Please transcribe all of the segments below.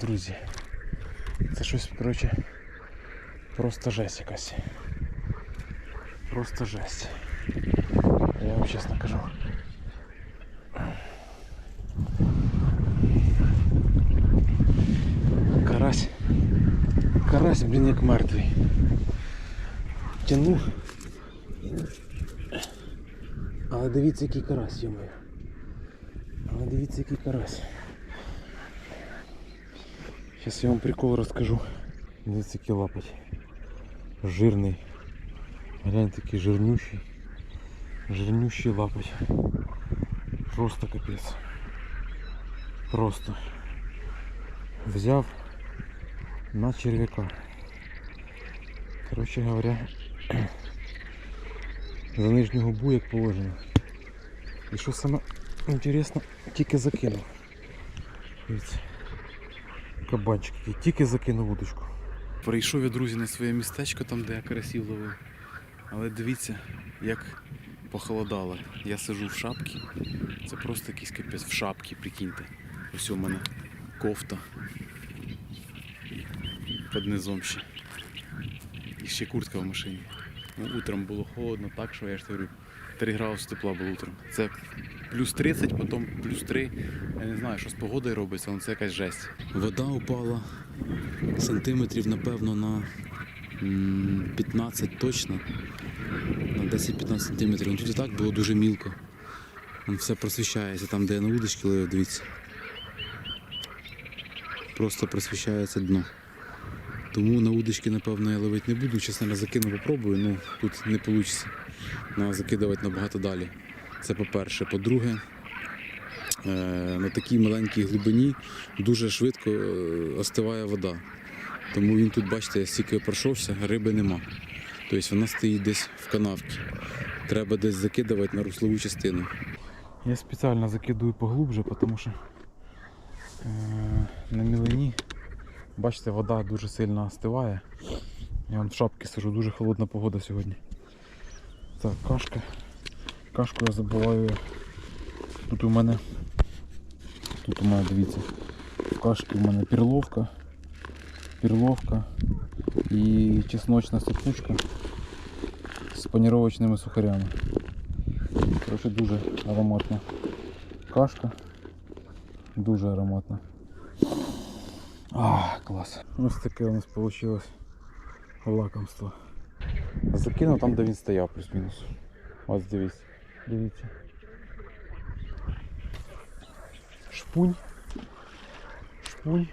Друзі, це щось, коротше, просто жесть якась. Просто жесть. Я вам чесно кажу. Карась. Карась, блін, як мертвий. Тяну. Але дивіться, який карась, йомаю. Але дивіться, який карась. Зараз я вам прикол розкажу. Дивіться, який лапать. Жирний. Гляньте, такий жирнющий. Жирнющий лапать. Просто капець. Просто. Взяв на червяка. Коротше говоря, за нижню губу як положено. І що саме інтересно, тільки закинув. Дивіться. Кабанчик який тільки закинув удочку. Прийшов я, друзі, на своє містечко, там де я карасів ловив. Але дивіться, як похолодало. Я сижу в шапці. Це просто якийсь капець в шапці, прикиньте. Ось у мене кофта. Під низом ще. І ще куртка в машині. Ну, утром було холодно, так що я ж говорю, 3 градуси тепла було утром. Це плюс 30, потім плюс 3. Я не знаю, що з погодою робиться, але це якась жесть. Вода упала сантиметрів, напевно, на 15 точно. На 10-15 сантиметрів. Ну, тут і так було дуже мілко. Вон все просвіщається там, де я на удочки ловив, дивіться. Просто просвіщається дно. Тому на удочки, напевно, я ловити не буду. Чесно, закину, попробую, ну тут не вийде. Треба закидувати набагато далі. Це по-перше. По-друге, е, на такій маленькій глибині дуже швидко е, остиває вода. Тому він тут, бачите, стільки пройшовся, риби нема. Тобто вона стоїть десь в канавці. Треба десь закидувати на руслову частину. Я спеціально закидую поглубже, тому що е, на мілині, бачите, вода дуже сильно остиває. Я вон в шапці сижу, дуже холодна погода сьогодні. Так, кашка. Кашку я забуваю. Тут у мене. Тут у мене, дивіться, в кашки у мене перловка, перловка і чесночна сипучка з паніровочними сухарями. Коротше, дуже ароматна кашка. Дуже ароматна. А, клас. Ось таке у нас вийшло лакомство. Закинув там, де він стояв, плюс-мінус. Ось дивіться. Дивіться. Шпунь. Шпунь.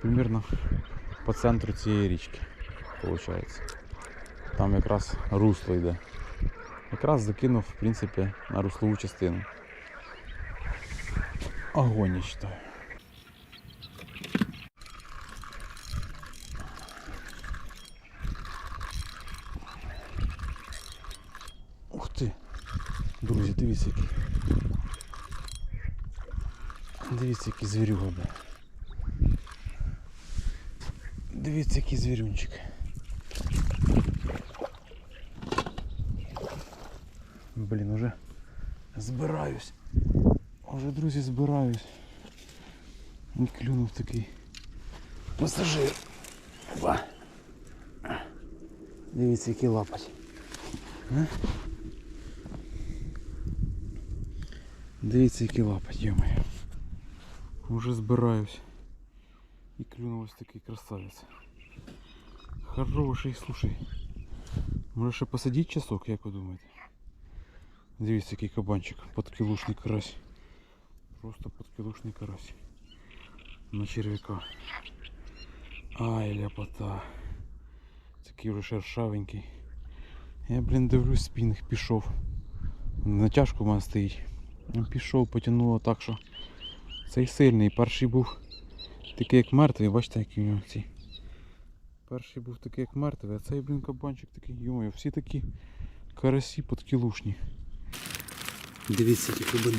Примерно по центру цієї річки. Виходить. Там якраз русло йде. Якраз закинув, в принципі, на руслову частину. Огонь, я считаю. Друзі, дивіться який. Дивіться, який звірюга. Дивіться, який звірюнчик. Блін, уже збираюсь. Уже, друзі, збираюсь. І клюнув такий пасажир. Опа. Дивіться, який лапать. А? Дивіться, який лапать, йомаю. Уже збираюсь. І клюнув ось такий красавець. Хороший, слушай. Може ще посадити часок, як ви думаєте? Дивіться, який кабанчик, подкилушний карась. Просто подкилушний карась. На червяка. Ай, ляпота. Такий вже шершавенький. Я, блін, дивлюсь, спінг пішов. Натяжку в мене стоїть. Ну, Пішов, потягнуло так, що цей сильний. Перший був такий як мертвий, бачите, який у нього ці. Перший був такий як мертвий, а цей, блін, кабанчик такий, йомою, всі такі карасі подкілушні. Дивіться, які кабани.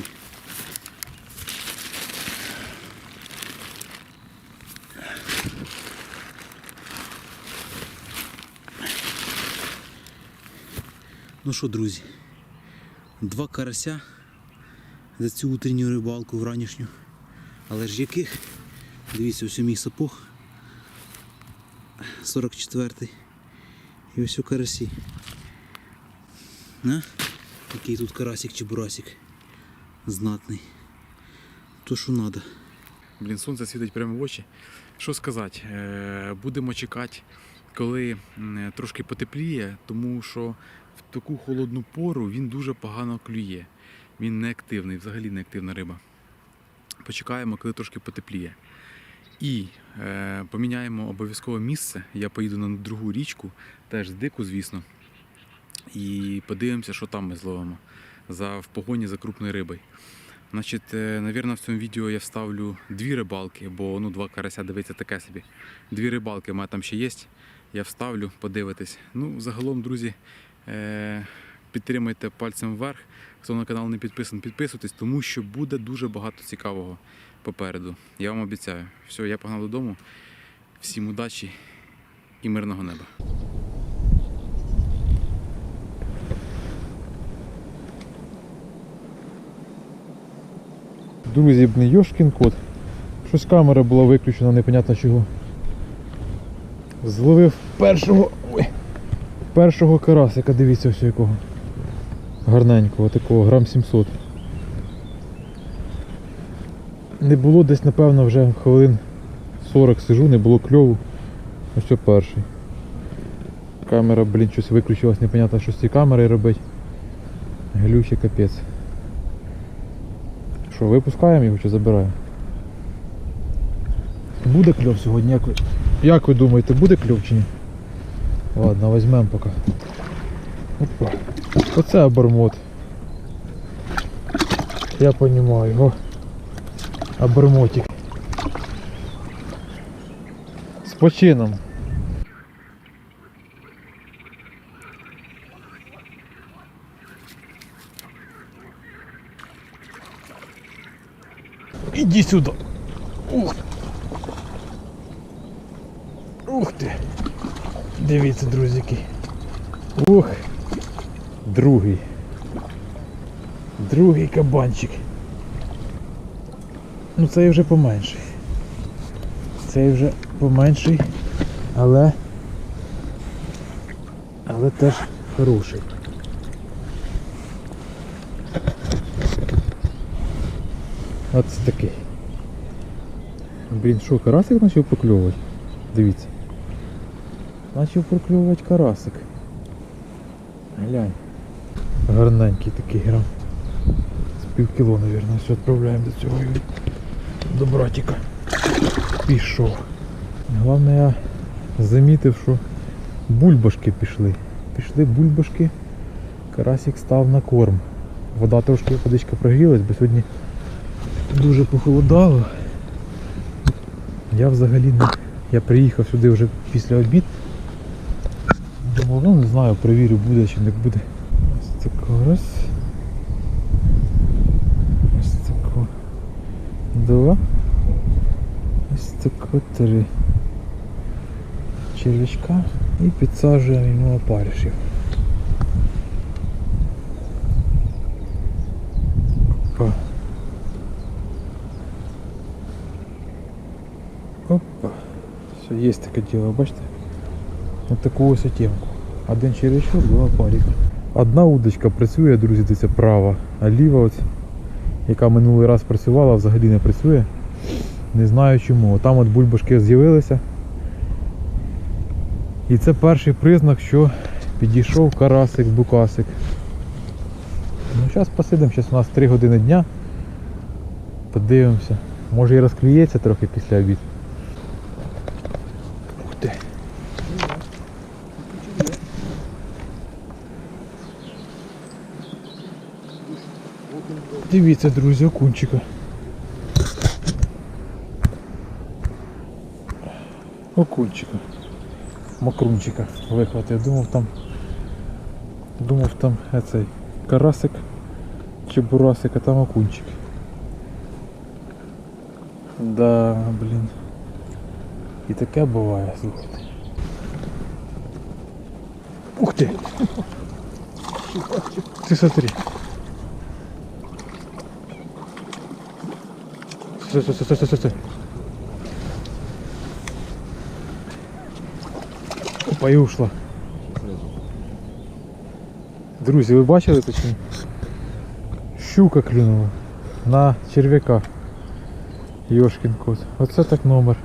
Ну що, друзі, два карася за цю утренню рибалку вранішню. Але ж яких? Дивіться, ось у мій сапог. 44-й. І ось у карасі. На? Який тут карасик чи бурасик. Знатний. То що треба. Блін, сонце світить прямо в очі. Що сказати? Е, Будемо чекати, коли трошки потепліє, тому що в таку холодну пору він дуже погано клює. Він не активний, взагалі не активна риба. Почекаємо, коли трошки потепліє. І е, поміняємо обов'язково місце. Я поїду на другу річку, теж дику, звісно. І подивимося, що там ми зловимо за, в погоні за крупною рибою. Значить, е, навірно, в цьому відео я вставлю дві рибалки, бо ну, два карася дивиться таке собі. Дві рибалки, у мене там ще є. Я вставлю, подивитись. Ну, загалом, друзі, е, підтримайте пальцем вверх. Хто на канал не підписаний, підписуйтесь, тому що буде дуже багато цікавого попереду. Я вам обіцяю. Все, я погнав додому. Всім удачі і мирного неба. Друзі, б не Йошкін кот. Щось камера була виключена, непонятно чого. Зловив першого. Ой, першого карасика, дивіться ось якого. Гарненького, такого, грам 700. Не було десь, напевно, вже хвилин 40 сижу, не було кльову. Ось це перший. Камера, блін, щось виключилась, непонятно, що з цією камерою робить. Глючий капець. Що, випускаємо його чи забираємо? Буде кльов сьогодні? Як ви, як ви думаєте, буде кльов чи ні? Ладно, візьмемо поки. Опа. Оце обормот. Я розумію, його. Обормотик. З почином. Иди сюда. Ух. Ух ти. Дивіться, друзики. Ух. Другий. Другий кабанчик. Ну цей вже поменший. Цей вже поменший, але. Але теж хороший. Оце такий. Блін, що, карасик почав прокльовувати? Дивіться. Почав прокльовувати карасик. Глянь. Гарненький такий грам. З пів кіло, мабуть, все відправляємо до цього. До братика. Пішов. Головне я замітив, що бульбашки пішли. Пішли бульбашки. Карасик став на корм. Вода трошки водичка прогрілась, бо сьогодні дуже похолодало. Я взагалі не. Я приїхав сюди вже після обід. Думав, ну не знаю, перевірю буде чи не буде. Ось тако раз. Ось тако. Два. Ось тако три. Червячка і підсаджуємо йому опаришів. Опа. Опа. Все, есть таке діло, бачите? Ось таку ось отімку. Один чересчур, два парик. Одна удочка працює, друзі, дивіться, права, а ліва, ось, яка минулий раз працювала, взагалі не працює. Не знаю чому. Там от бульбашки з'явилися. І це перший признак, що підійшов карасик, букасик. Ну, зараз посидимо, зараз у нас 3 години дня. Подивимося. Може і розклюється трохи після обід. Ух ти. Дивіться, друзі, окунчика. Окунчика. Макрунчика вихватив. Думав там. Думав там е, цей карасик чи бурасик, а там окунчик. Да, блін. І таке буває, слухайте. Ух ти! Ти смотри. Стой, стой, стой, стой, стой, стой. Опа, і ушла. Друзі, ви бачили чи ні? Щука клюнула на черв'яка. Йошкін кот. Вот Оце так номер.